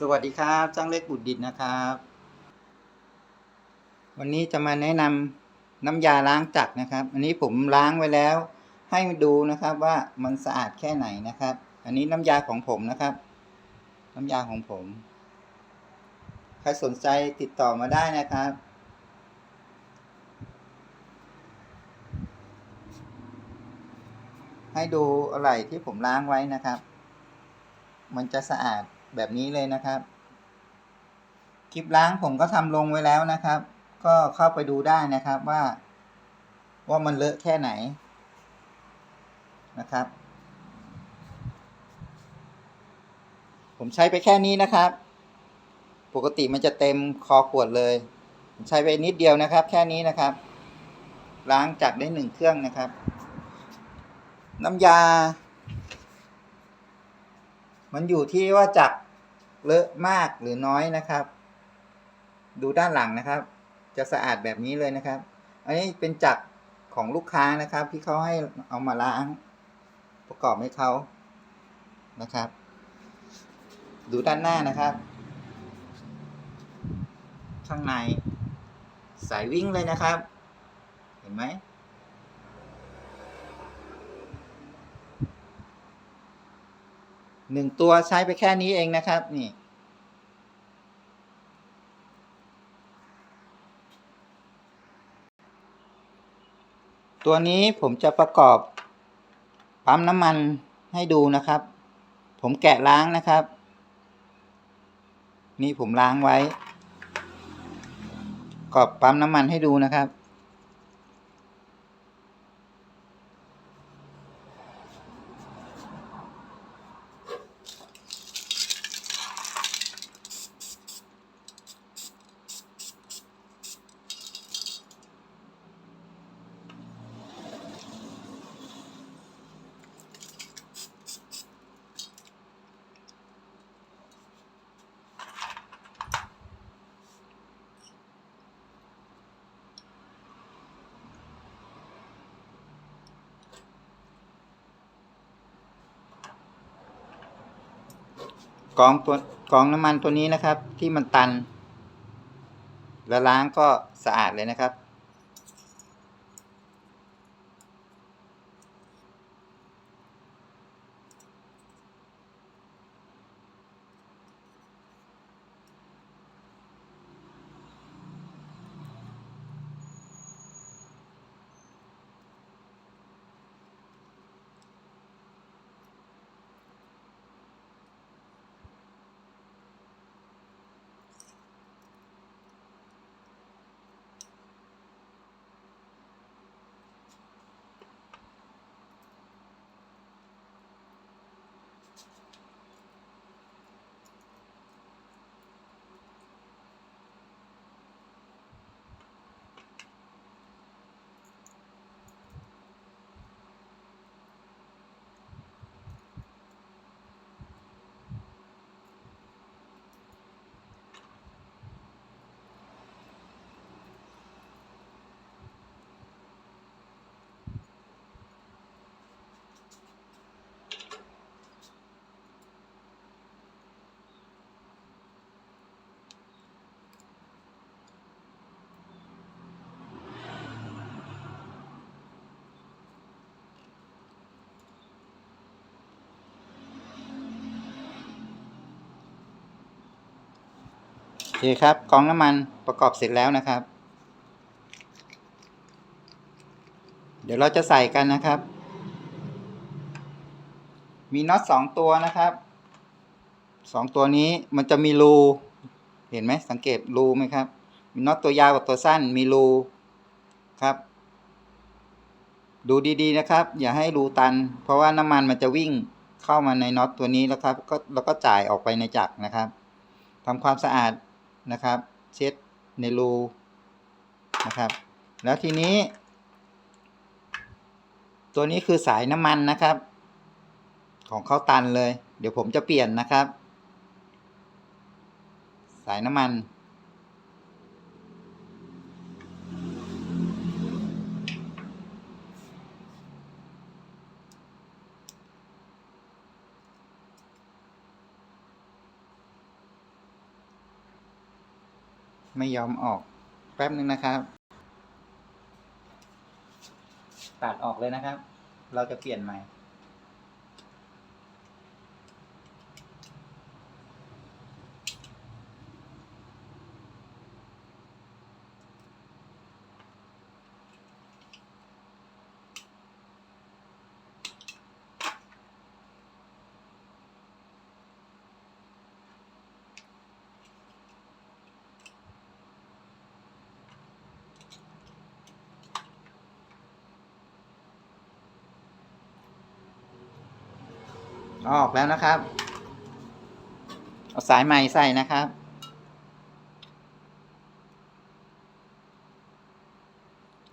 สวัสดีครับจ้างเล็กบุตรดิตนะครับ วันนี้จะมาแนะนำน้ำยาล้างจักรนะครับ อันนี้ผมล้างไว้แล้ว ให้ดูนะครับว่ามันสะอาดแค่ไหนนะครับ อันนี้น้ำยาของผมนะครับ น้ำยาของผม ใครสนใจติดต่อมาได้นะครับ ให้ดูอะไรที่ผมล้างไว้นะครับ มันจะสะอาด แบบนี้เลยนะครับ คลิปล้างผมก็ทำลงไว้แล้วนะครับ ก็เข้าไปดูได้นะครับว่า ว่ามันเลอะแค่ไหนนะครับ ผมใช้ไปแค่นี้นะครับ ปกติมันจะเต็มคอขวดเลย ผมใช้ไปนิดเดียวนะครับ แค่นี้นะครับ ล้างจักได้หนึ่งเครื่องนะครับ น้ำยา มันอยู่ที่ว่าจักร เลอะมากหรือน้อยนะครับ ดูด้านหลังนะครับ จะสะอาดแบบนี้เลยนะครับ อันนี้เป็นจักรของลูกค้านะครับ ที่เขาให้เอามาล้าง ประกอบให้เขานะครับ ดูด้านหน้านะครับ ข้างใน สายวิ่งเลยนะครับ เห็นไหมหนึ่งตัวใช้ไปแค่นี้เองนะครับ นี่ ตัวนี้ผมจะประกอบปั๊มน้ำมันให้ดูนะครับ ผมแกะล้างนะครับ นี่ผมล้างไว้ประกอบปั๊มน้ำมันให้ดูนะครับ กองตัวกองน้ำมันตัวนี้นะครับ ที่มันตัน แล้วล้างก็สะอาดเลยนะครับ คครับกองน้ำมันประกอบเสร็จแล้วนะครับ เดี๋ยวเราจะใส่กันนะครับ มีน็อตสองตัวนะครับสองตัวนี้มันจะมีรูเห็นไหมสังเกตรูไหมครับ มีน็อตตัวยาวกับตัวสั้นมีรูครับ ดูดีๆนะครับ อย่าให้รูตัน เพราะว่าน้ำมันมันจะวิ่งเข้ามาในน็อตตัวนี้แล้วครับ ก็แล้วก็จ่ายออกไปในจักรนะครับทำความสะอาด นะครับ เช็ดในรูนะครับ แล้วทีนี้ ตัวนี้คือสายน้ำมันนะครับ ของเขาตันเลย เดี๋ยวผมจะเปลี่ยนนะครับ สายน้ำมัน ไม่ยอมออก แป๊บนึงนะครับ ตัดออกเลยนะครับ เราจะเปลี่ยนใหม่ แล้วนะครับ เอาสายใหม่ใส่นะครับ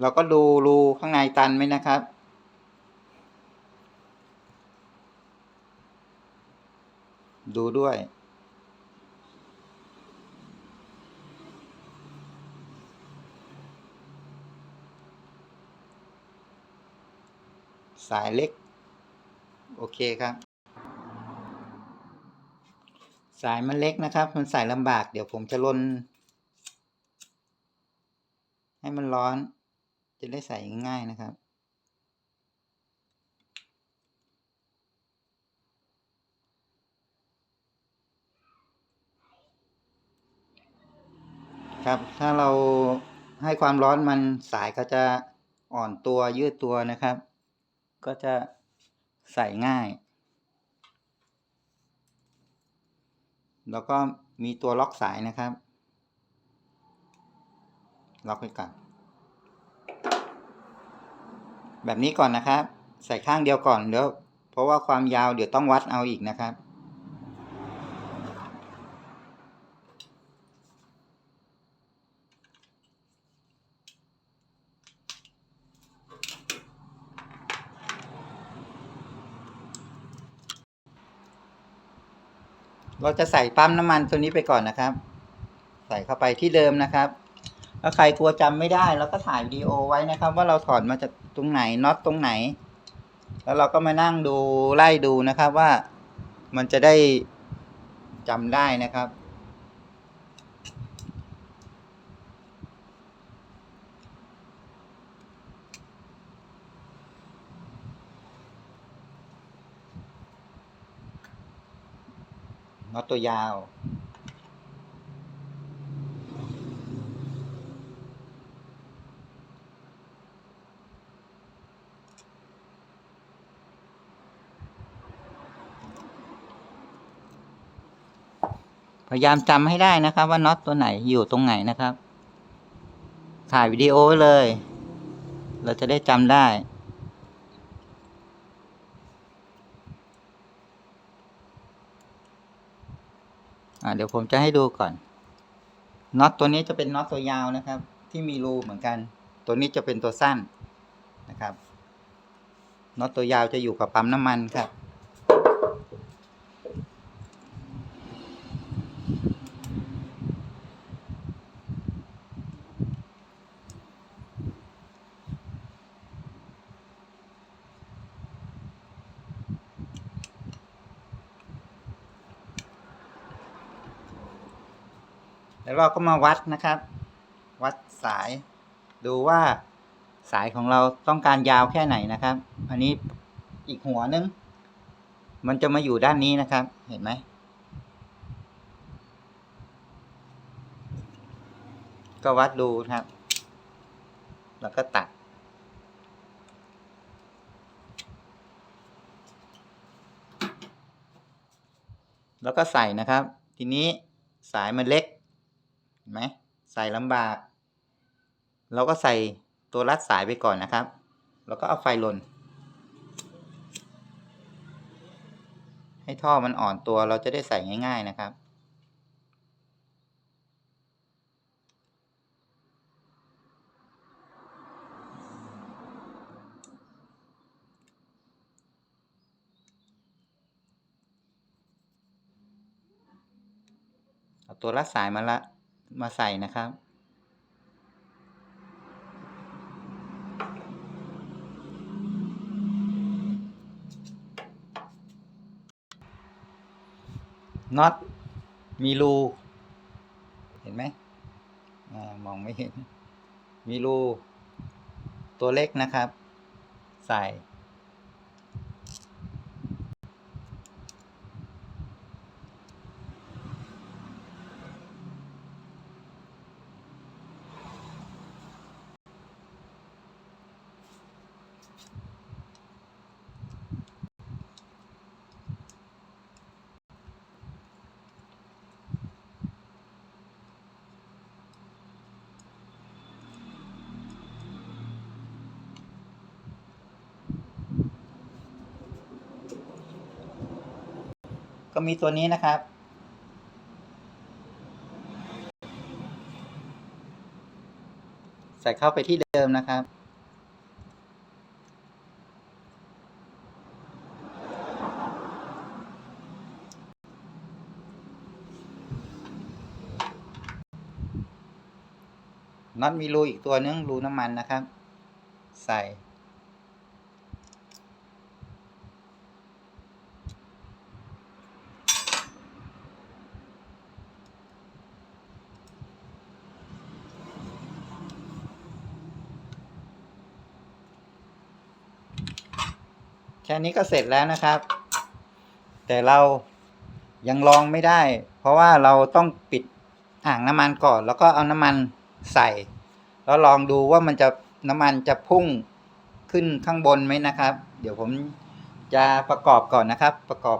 เราก็ดูรูข้างในตันไหมนะครับ ดูด้วยสายเล็ก โอเคครับ สายมันเล็กนะครับ มันใส่ลำบาก เดี๋ยวผมจะลน ให้มันร้อน จะได้ใส่ง่ายนะครับ ครับ ถ้าเราให้ความร้อนมันสายก็จะอ่อนตัวยืดตัวนะครับ ก็จะใส่ง่าย แล้วก็มีตัวล็อกสายนะครับ ล็อกไว้ก่อน แบบนี้ก่อนนะครับ ใส่ข้างเดียวก่อนเดี๋ยวเพราะว่าความยาวเดี๋ยวต้องวัดเอาอีกนะครับ เราจะใส่ปั๊มน้ำมันตัวนี้ไปก่อนนะครับ ใส่เข้าไปที่เดิมนะครับถ้าใครกลัวจำไม่ได้เราก็ถ่ายวิดีโอไว้นะครับ ว่าเราถอดมาจากตรงไหนน็อตตรงไหน แล้วเราก็มานั่งดูไล่ดูนะครับว่ามันจะได้จำได้นะครับ ตัวยาว พยายามจำให้ได้นะครับ ว่าน็อตตัวไหนอยู่ตรงไหนนะครับ ถ่ายวิดีโอไว้เลย เราจะได้จำได้ เดี๋ยวผมจะให้ดูก่อนน็อตตัวนี้จะเป็นน็อตตัวยาวนะครับ ที่มีรูเหมือนกัน ตัวนี้จะเป็นตัวสั้นนะครับน็อตตัวยาวจะอยู่กับปั๊มน้ำมันครับ แล้วเราก็มาวัดนะครับ วัดสาย ดูว่าสายของเราต้องการยาวแค่ไหนนะครับ อันนี้อีกหัวนึง มันจะมาอยู่ด้านนี้นะครับ เห็นไหม ก็วัดดูนะครับ แล้วก็ตัด แล้วก็ใส่นะครับ ทีนี้สายมันเล็ก ไหมใส่ลำบาก เราก็ใส่ตัวรัดสายไปก่อนนะครับ แล้วก็เอาไฟลน ให้ท่อมันอ่อนตัวเราจะได้ใส่ง่าย ๆนะครับเอาตัวรัดสายมาละ มาใส่นะครับ น็อตมีรู เห็นไหมอมองไม่เห็น มีรู ตัวเล็กนะครับ ใส่ ก็ มีตัวนี้นะครับ ใส่เข้าไปที่เดิมนะครับ น็อตมีรูอีกตัวนึงรูน้ำมันนะครับ ใส่ ค่นี้ก็เสร็จแล้วนะครับ แต่เรายังลองไม่ได้ เพราะว่าเราต้องปิดอ่างน้ำมันก่อน แล้วก็เอาน้ำมันใส่ แล้วลองดูว่ามันจะน้ำมันจะพุ่งขึ้นข้างบนไหมนะครับ เดี๋ยวผมจะประกอบก่อนนะครับ ประกอบ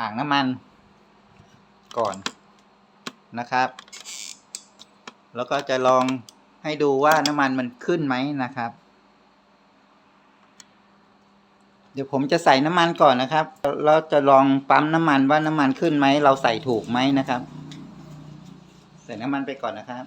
อ่างน้ำมัน ก่อนนะครับ แล้วก็จะลองให้ดูว่าน้ำมันมันขึ้นไหมนะครับ เดี๋ยวผมจะใส่น้ำมันก่อนนะครับ เราจะลองปั๊มน้ำมันว่าน้ำมันขึ้นไหม เราใส่ถูกไหมนะครับ ใส่น้ำมันไปก่อนนะครับ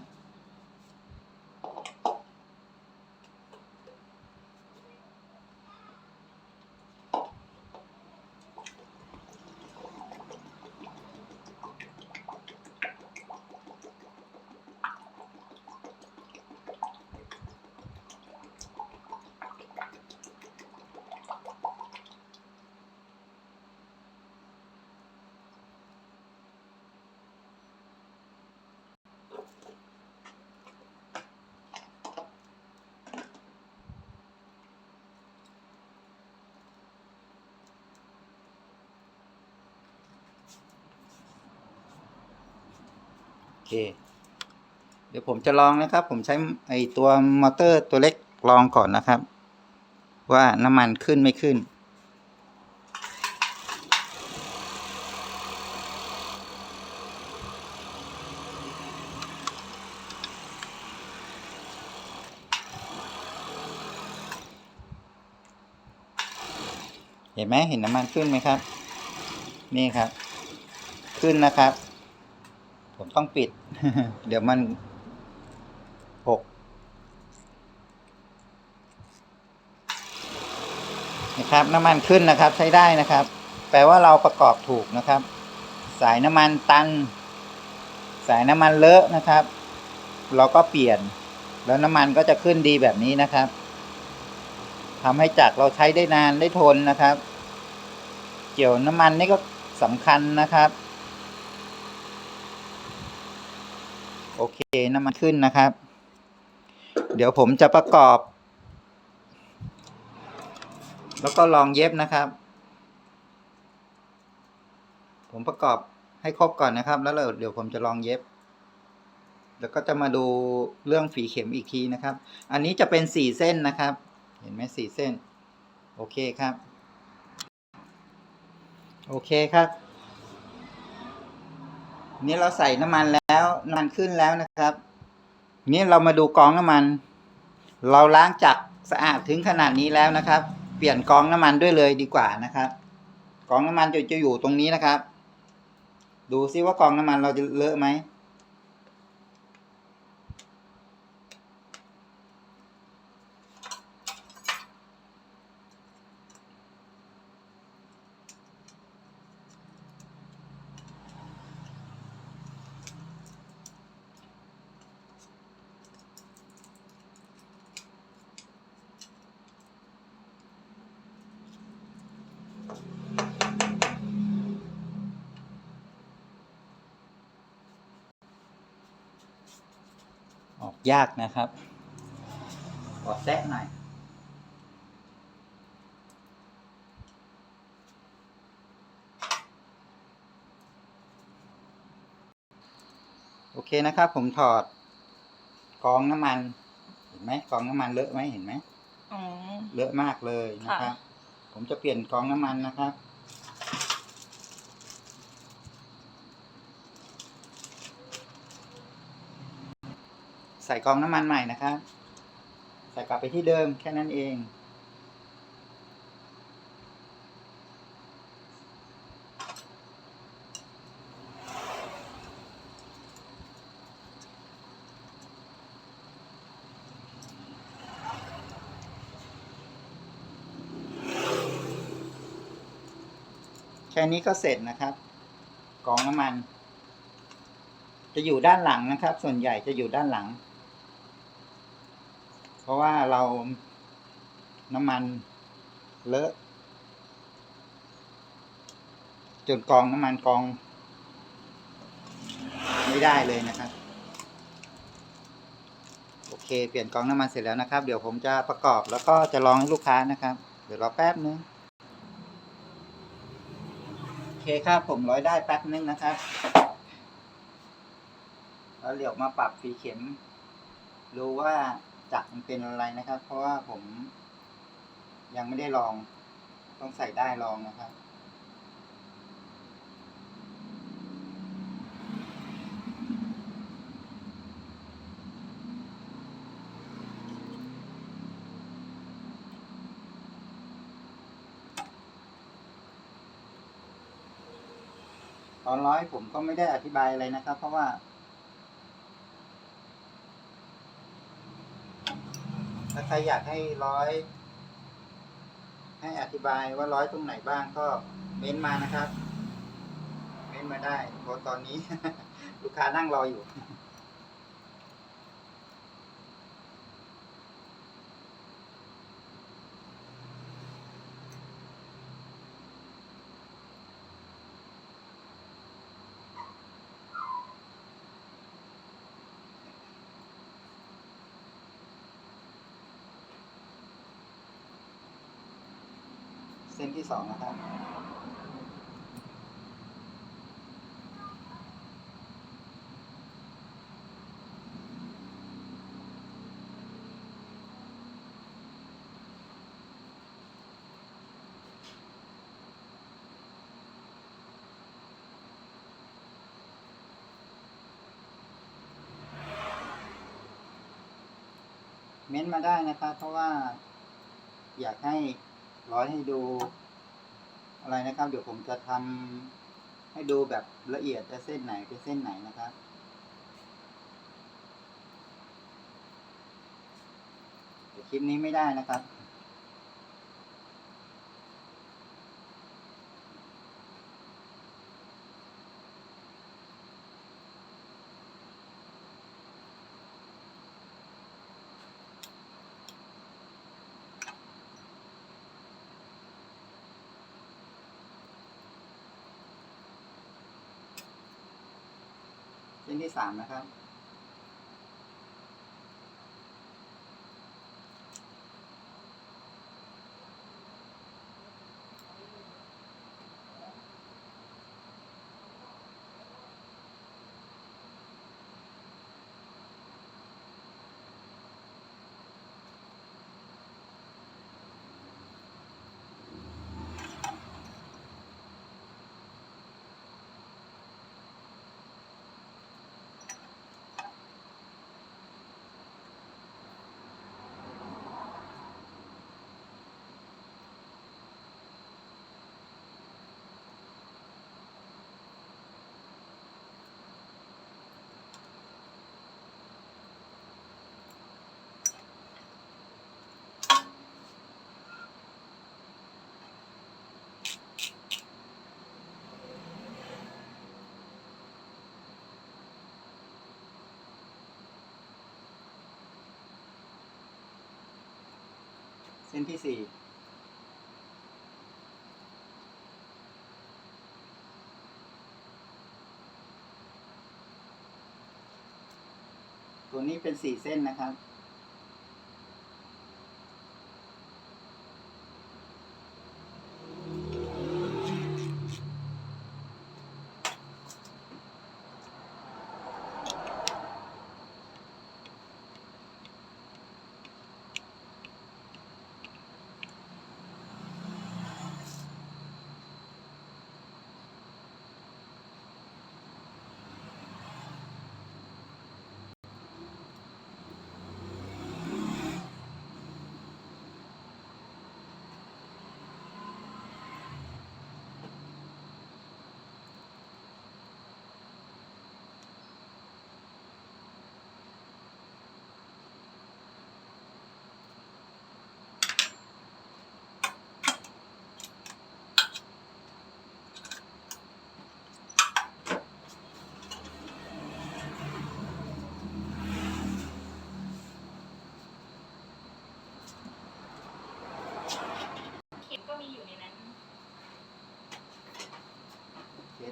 เค เดี๋ยวผมจะลองนะครับ ผมใช้ไอตัวมอเตอร์ตัวเล็กลองก่อนนะครับ ว่าน้ำมันขึ้นไม่ขึ้น เห็นไหมเห็นน้ำมันขึ้นไหมครับ นี่ครับ ขึ้นนะครับ ผมต้องปิด เดี๋ยวมันหกนะครับน้ำมันขึ้นนะครับใช้ได้นะครับ แปลว่าเราประกอบถูกนะครับ สายน้ำมันตัน สายน้ำมันเลอะนะครับ เราก็เปลี่ยน แล้วน้ำมันก็จะขึ้นดีแบบนี้นะครับทำให้จักรเราใช้ได้นานได้ทนนะครับ เกี่ยวน้ำมันนี่ก็สำคัญนะครับ โอเคน้ำมันขึ้นนะครับ เดี๋ยวผมจะประกอบ แล้วก็ลองเย็บนะครับ ผมประกอบให้ครบก่อนนะครับ แล้วเดี๋ยวผมจะลองเย็บ แล้วก็จะมาดูเรื่องฝีเข็มอีกทีนะครับ อันนี้จะเป็นสี่เส้นนะครับ เห็นไหมสี่เส้น โอเคครับ โอเคครับ นี่เราใส่น้ำมันแล้ว น้ำมันขึ้นแล้วนะครับนี่เรามาดูกองน้ำมัน เราล้างจักสะอาดถึงขนาดนี้แล้วนะครับ เปลี่ยนกองน้ำมันด้วยเลยดีกว่านะครับ กองน้ำมันจะจะอยู่ตรงนี้นะครับ ดูซิว่ากองน้ำมันเราจะเลอะไหม ยากนะครับขอแซะหน่อยโอเคนะครับ ผมถอดกรองน้ำมัน เห็นไหมกรองน้ำมันเลอะไหมเห็นไหมอ๋อ เลอะมากเลยนะครับ ผมจะเปลี่ยนกรองน้ำมันนะครับ ส่กองน้ำมันใหม่นะครับ ใส่กลับไปที่เดิมแค่นั้นเองแค่นี้ก็เสร็จนะครับกองน้ำมัน จะอยู่ด้านหลังนะครับ ส่วนใหญ่จะอยู่ด้านหลัง ราะว่าเราน้ำมันเลอะจนกองน้ำมันกอง ไม่ได้เลยนะครับ โอเค เปลี่ยนกองน้ำมันเสร็จแล้วนะครับ เดี๋ยวผมจะประกอบแล้วก็จะลองให้ลูกค้านะครับ เดี๋ยวรอแป๊บนึงโอเคครับผมร้อยได้แป๊บนึงนะครับ แล้วเหลียวมาปรับฝีเข็มดูว่า จักรมันเป็นอะไรนะครับ เพราะว่าผม ยังไม่ได้ลอง ต้องใส่ได้ลองนะครับตอนร้อยผมก็ไม่ได้อธิบายอะไรนะครับ เพราะว่าาใครอยากให้ร้อย ให้อธิบายว่าร้อยตรงไหนบ้างก็เม้นมานะครับ เม้นมาได้เพราะตอนนี้ ลูกค้านั่งรออยู่ เส้นที่สองนะครับเม้นต์มาได้นะครับ เพราะว่าอยากให้ร้อยให้ดู อะไรนะครับ เดี๋ยวผมจะทำให้ดูแบบละเอียดจะเส้นไหนเป็นเส้นไหนนะครับแต่คลิปนี้ไม่ได้นะครับ ชิ้นที่สามนะครับ เส้นที่สี่ตัวนี้เป็นสี่เส้นนะครับ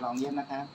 ลองเย็บนะครับ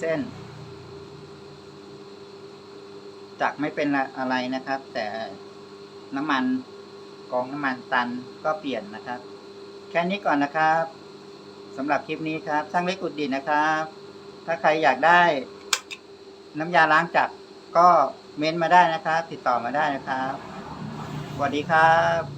เส้นจักไม่เป็นอะไรนะครับ แต่น้ำมันกองน้ำมันตันก็เปลี่ยนนะครับ แค่นี้ก่อนนะครับสำหรับคลิปนี้ครับช่างเล็กอุดดินนะครับ ถ้าใครอยากได้น้ำยาล้างจักรก็เม้นมาได้นะครับ ติดต่อมาได้นะครับสวัสดีครับ